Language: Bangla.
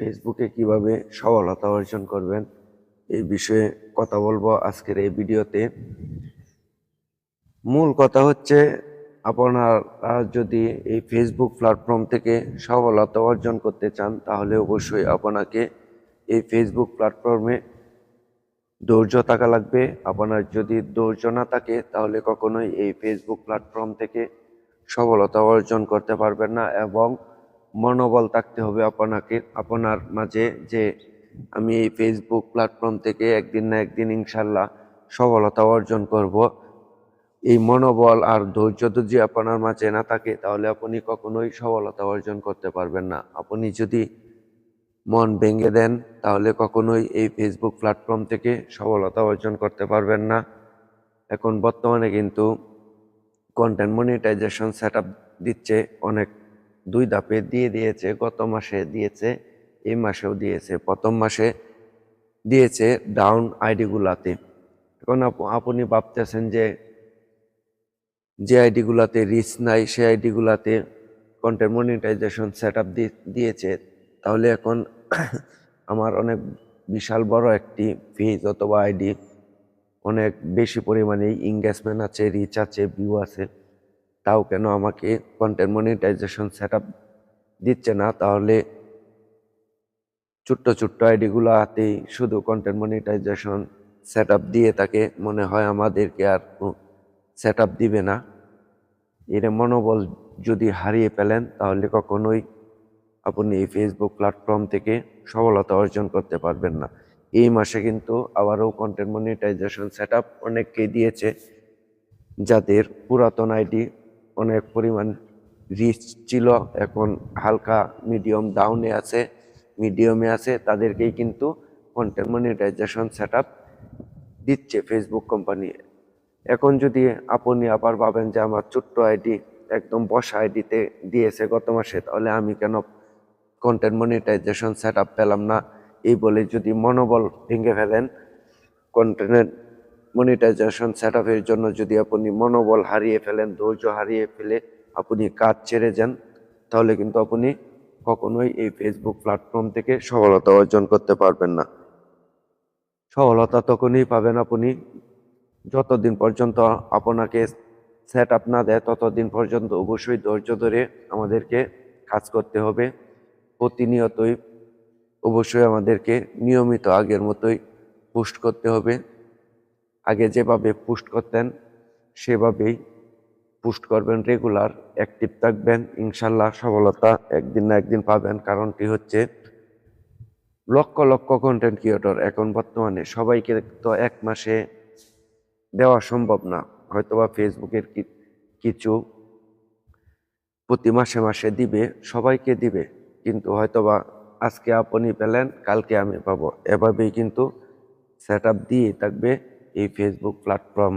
ফেসবুকে কীভাবে সফলতা অর্জন করবেন, এই বিষয়ে কথা বলব আজকের এই ভিডিওতে। মূল কথা হচ্ছে, আপনারা যদি এই ফেসবুক প্ল্যাটফর্ম থেকে সফলতা অর্জন করতে চান, তাহলে অবশ্যই আপনাকে এই ফেসবুক প্ল্যাটফর্মে ধৈর্য থাকা লাগবে। আপনার যদি ধৈর্য না থাকে, তাহলে কখনোই এই ফেসবুক প্ল্যাটফর্ম থেকে সফলতা অর্জন করতে পারবেন না এবং মনোবল থাকতে হবে আপনাকে, আপনার মাঝে যে আমি এই ফেসবুক প্ল্যাটফর্ম থেকে একদিন না একদিন ইনশাল্লাহ সফলতা অর্জন করব। এই মনোবল আর ধৈর্য যদি আপনার মাঝে না থাকে, তাহলে আপনি কখনোই সফলতা অর্জন করতে পারবেন না। আপনি যদি মন ভেঙে দেন, তাহলে কখনোই এই ফেসবুক প্ল্যাটফর্ম থেকে সফলতা অর্জন করতে পারবেন না। এখন বর্তমানে কিন্তু কন্টেন্ট মনিটাইজেশন সেট দিচ্ছে অনেক দুই ধাপে দিয়ে দিয়েছে, গত মাসে দিয়েছে, এই মাসেও দিয়েছে। প্রথম মাসে দিয়েছে ডাউন আইডিগুলাতে এখন আপ- আপনি ভাবতেছেন যে যে আইডিগুলাতে রিচ নাই সেই আইডিগুলাতে কন্টেন্ট মনিটাইজেশন সেট আপ দিয়েছে। তাহলে এখন আমার অনেক বিশাল বড় একটি ফিজ অথবা আইডি অনেক বেশি পরিমাণে ইংগেজমেন্ট আছে রিচ আছে ভিউ আছে। তাও কেন আমাকে কন্টেন্ট মনিটাইজেশন সেট দিচ্ছে না? তাহলে ছোট্ট ছোট্ট আইডিগুলো হাতেই শুধু কন্টেন্ট মনিটাইজেশন সেট দিয়ে তাকে মনে হয় আমাদেরকে আর সেট দিবে না। এর মনোবল যদি হারিয়ে ফেলেন, তাহলে কখনোই আপনি এই ফেসবুক প্ল্যাটফর্ম থেকে সফলতা অর্জন করতে পারবেন না। এই মাসে কিন্তু আবারও কন্টেন্ট মনিটাইজেশন সেট অনেককেই দিয়েছে, যাদের পুরাতন আইডি অনেক পরিমাণ রিচ ছিল। এখন হালকা মিডিয়াম ডাউনে আছে। মিডিয়ামে আছে। তাদেরকেই কিন্তু কন্টেন্ট মনিটাইজেশন সেট দিচ্ছে ফেসবুক কোম্পানি এখন যদি আপনি আবার ভাবেন যে আমার ছোট্ট আইডি একদম বসা আইডিতে দিয়েছে গত মাসে, তাহলে আমি কেন কন্টেন্ট মনিটাইজেশন সেট পেলাম না? এই বলে যদি মনোবল ভেঙে ফেলেন কন্টেন্ট মনিটাইজেশন সেট আপের জন্য যদি আপনি মনোবল হারিয়ে ফেলেন, ধৈর্য হারিয়ে ফেলে আপনি কাজ ছেড়ে যান, তাহলে কিন্তু আপনি কখনোই এই ফেসবুক প্ল্যাটফর্ম থেকে সফলতা অর্জন করতে পারবেন না। সফলতা তখনই পাবেন আপনি যতদিন পর্যন্ত আপনাকে সেট আপ না দেয়, ততদিন পর্যন্ত অবশ্যই ধৈর্য ধরে আমাদেরকে কাজ করতে হবে। প্রতিনিয়তই অবশ্যই আমাদেরকে নিয়মিত আগের মতোই পোস্ট করতে হবে। আগে যেভাবে পোস্ট করতেন, সেভাবেই পোস্ট করবেন রেগুলার অ্যাক্টিভ থাকবেন, ইনশাল্লাহ সফলতা একদিন না একদিন পাবেন। কারণটি হচ্ছে লক্ষ লক্ষ কন্টেন্ট ক্রিয়েটর এখন বর্তমানে সবাইকে তো এক মাসে দেওয়া সম্ভব না। হয়তোবা ফেসবুকের কিছু প্রতি মাসে মাসে দিবে, সবাইকে দিবে, কিন্তু হয়তোবা আজকে আপনি পেলেন, কালকে আমি পাবো। এভাবেই কিন্তু সেট দিয়ে থাকবে। এই ফেসবুক প্ল্যাটফর্ম